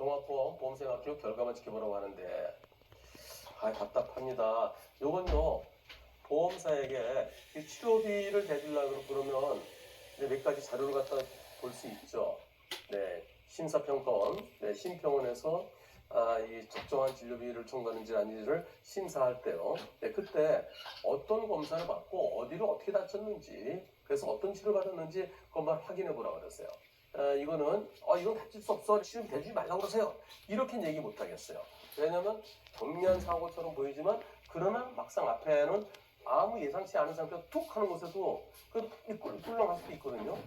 종합보험 보험생활기록 결과만 지켜보라고 하는데 아 답답합니다. 요건요 보험사에게 이 치료비를 대주려고 그러면 몇 가지 자료를 갖다 볼 수 있죠. 네 심사평가원, 네 심평원에서 아, 이 적정한 진료비를 청구하는지 아닌지를 심사할 때요. 네, 그때 어떤 검사를 받고 어디를 어떻게 다쳤는지 그래서 어떤 치료를 받았는지 그것만 확인해 보라고 그랬어요. 아, 이거는 어 이건 다칠 수 없어 치료 대주지 말라고 그러세요. 이렇게 얘기 못 하겠어요. 왜냐하면 경미한 사고처럼 보이지만 그러나 막상 앞에는 아무 예상치 않은 상태가 툭 하는 곳에도 그 꿀- 꿀렁할 수도 있거든요.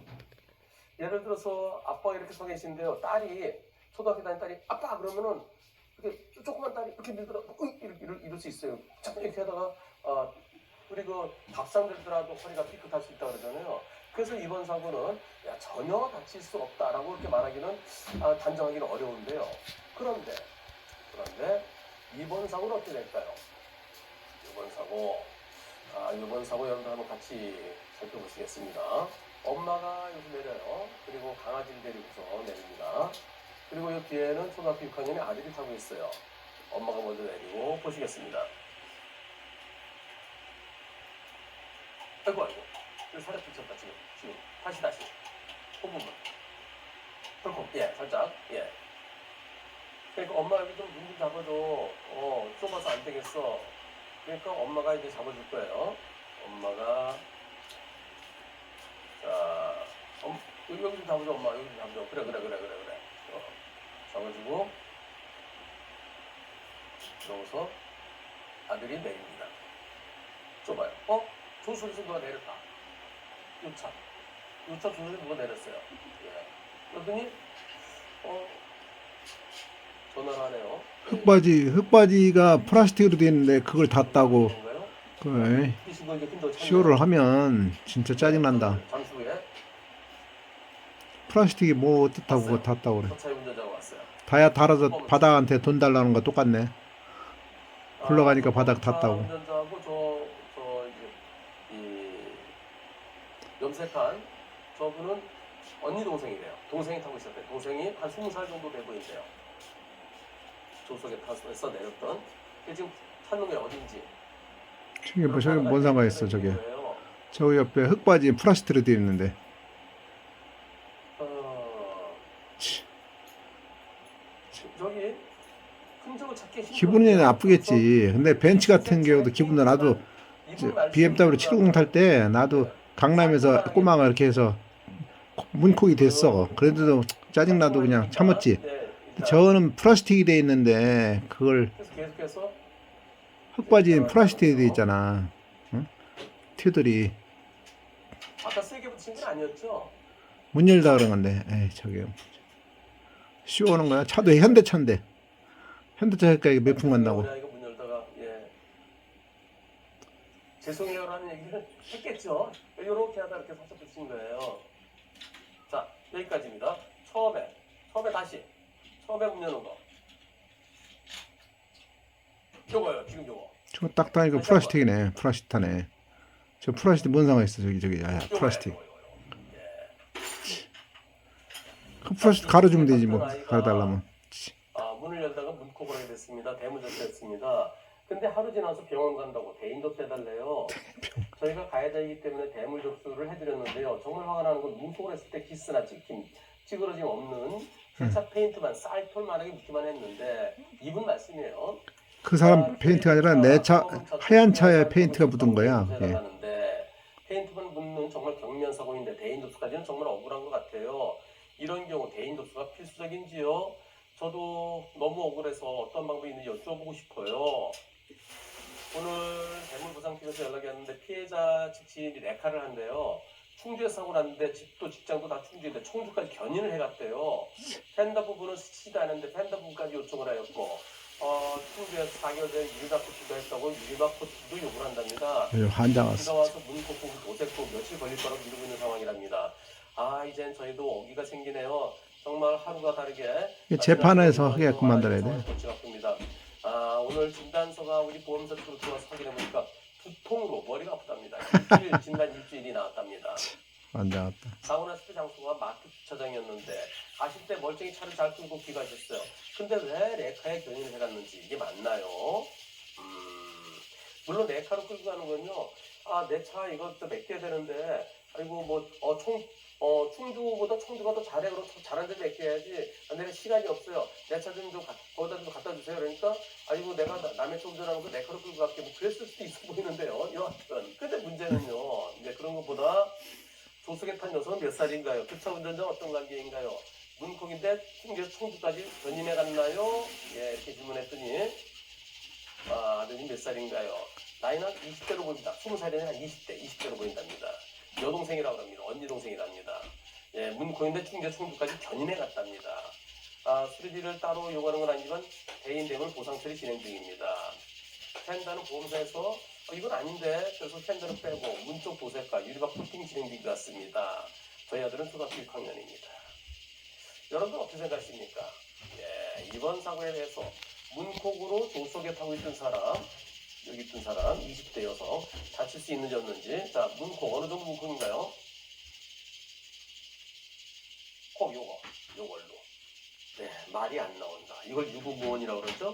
예를 들어서 아빠가 이렇게 서 계신데요. 딸이 초등학교 다니는 딸이 아빠 그러면은 이렇게 조그만 딸이 이렇게 밀더라 으이 이럴, 이럴, 이럴 수 있어요. 자꾸 이렇게 하다가 아 우리 그 밥상 들더라도 허리가 삐끗할 수 있다 그러잖아요. 그래서 이번 사고는 야, 전혀 다칠 수 없다라고 이렇게 말하기는 아, 단정하기는 어려운데요. 그런데 그런데 이번 사고는 어떻게 될까요? 이번 사고 아 이번 사고 여러분들 한번 같이 살펴보시겠습니다. 엄마가 여기 내려요. 그리고 강아지를 데리고서 내립니다. 그리고 이 뒤에는 초등학교 6학년의 아들이 타고 있어요. 엄마가 먼저 내리고 보시겠습니다. 아이고 아이고 여기 살짝 붙였다 지금. 지금. 다시 다시. 그 부분. 덜컥 예 살짝. 예. 그러니까 엄마 여기 좀 눈 좀 잡아줘. 어 좁아서 안 되겠어. 그러니까 엄마가 이제 잡아줄 거예요. 엄마가. 자 엄, 여기 좀 잡아줘 엄마. 여기 좀 잡아줘. 그래 그래 그래 그래 그래. 어, 잡아주고. 그러고서 아들이 내립니다. 좁아요. 어? 조수에서 누가 내렸다 유차 유차 조수에서 누가 내렸어요 예. 그러더니 어 전화를 하네요 흙바지 흙바지가 플라스틱으로 돼 있는데 그걸 닫다고 그런가요? 그 이제 힘도 쇼를 하면 진짜 짜증난다. 잠시 후에 플라스틱이 뭐 어떻다고 그거 닫다고 그래. 차의 운전자가 왔어요 다야 달아서 바닥한테 돈 달라는 거 똑같네. 굴러가니까 바닥 차 탔다고. 운전자하고 저, 저 이제 이 염색한 저분은 언니 동생이래요. 동생이 타고 있었대. 동생이 한 20살 정도 돼 보인대요. 조석에 타서 내렸던. 지금 찾는 게 어딘지. 저게 뭐 저게 뭔 상관 있어 저게. 거예요. 저 옆에 흙바지 플라스틱으로 돼 있는데. 어, 치, 저기 흔적을 찾기 힘들어요. 기분이 나쁘겠지. 근데 벤츠 같은 경우도 기분도 나도 BMW 750 탈 때 나도 강남에서 꼬마가 이렇게 해서 문콕이 됐어. 그래도 짜증 나도 그냥 참았지. 네, 저거는 플라스틱이 돼 있는데 그걸 그래서 계속해서 흙바지는 플라스틱이 돼 있잖아. 응? 튜들이 아까 세게 붙인 건 아니었죠? 문 열다 그런 건데. 에이 저게 씌워오는 거야. 차도 현대차인데. 현대차니까 이게 몇푼 간다고. 우리 아이가 문 열다가 예 죄송해요라는 얘기를 했겠죠. 이렇게 하다 이렇게 살짝 붙인 거예요. 자 여기까지입니다. 처음에 처음에 다시 처음에 문 여는 거. 요거요 지금 요거. 저거 딱 다니까 플라스틱이네. 플라스틱 타네. 저 플라스틱 뭔 상관 있어 저기 저기. 야, 요거예요, 플라스틱. 요거. 그 플라스틱 가려주면 되지 뭐. 가려달라면. 아, 문을 열다가 문콕을 하게 됐습니다. 대문접대했습니다. 근데 하루 지나서 병원 간다고 대인 접수해달래요. 저희가 가해자이기 때문에 대물 접수를 해드렸는데요. 정말 화가 나는 건 문콕을 했을 때 기스나 찍힘, 찌그러짐 없는 세차 페인트만 쌀털만하게 묻기만 했는데 이분 말씀이에요. 그 사람 페인트가 아니라 내 차 하얀 차에 페인트가 묻은 거야. 데 페인트만 묻는 정말 경미한 사고인데 대인 접수까지는 정말 억울한 것 같아요. 이런 경우 대인 접수가 필수적인지요? 저도 너무 억울해서 어떤 방법이 있는지 여쭤보고 싶어요. 오늘 대물보상팀에서 연락이 왔는데 피해자 측 지인이 레카를 한대요. 충주에 사고 났는데 집도 직장도 다 충주인데 청주까지 견인을 해갔대요. 팬더 부분은 스치지도 않은데 팬더 부분까지 요청을 하였고 어, 충주에서 4개월 전에 유리막 코트도 했다고 유리막 코트도 요구를 한답니다. 비가 왔어. 와서 문 걷고 도색도 며칠 걸릴 거라고 미루고 있는 상황이랍니다. 아 이젠 저희도 오기가 생기네요. 정말 하루가 다르게 이게 재판에서 하게끔 만들어야 돼. 오늘 진단서가 우리 보험사 쪽으로 들어와서 확인해 보니까 두통으로 머리가 아프답니다. 일주일 진단 일주일이 나왔답니다. 왔다. 사고 났을 때 장소가 마트 주차장이었는데 가실 때 멀쩡히 멀쩡히 차를 잘 끌고 귀가하셨어요. 근데 왜 레카에 견인을 해갔는지 이게 맞나요? 음, 물론 레카로 끌고 가는 건요. 아, 내 차 이것도 맡겨야 되는데, 아이고, 뭐, 어, 충주보다 청주가 더 잘해. 더 잘한 데 맡겨야지. 아, 내가 시간이 없어요. 내 차 좀 좀 거기다 좀 갖다 주세요. 그러니까, 아이고, 내가 나- 남의 차 운전하면서 내 차로 끌고 갈게. 뭐, 그랬을 수도 있어 보이는데요. 여하튼. 근데 문제는요. 이제 그런 것보다 조석에 탄 녀석은 몇 살인가요? 그 차 운전자 어떤 관계인가요? 문콕인데 충주 청주까지 견인해 갔나요? 예, 이렇게 질문했더니, 아, 아드님 몇 살인가요? 나이는 20대로 보입니다. 20살이 아니라 20대, 20대로 보인답니다. 여동생이라고 합니다. 언니 동생이랍니다. 예, 문고인데 충주 청주까지 견인해 갔답니다. 아, 수리비를 따로 요구하는 건 아니지만 대인 대물 보상 처리 진행 중입니다. 펜다는 보험사에서 어, 이건 아닌데 그래서 펜다는 빼고 문쪽 도색과 유리박 코팅 진행 중인 것 같습니다. 저희 아들은 초등학교 6학년입니다. 여러분 어떻게 생각하십니까? 예, 이번 사고에 대해서 문콕으로 조석에 타고 있던 사람 여기 있던 사람 20대 여성 다칠 수 있는지 없는지 자 문콕 어느 정도 문콕인가요? 콕 요거 요걸로. 네 말이 안 나온다. 이걸 유구무원이라고 그러죠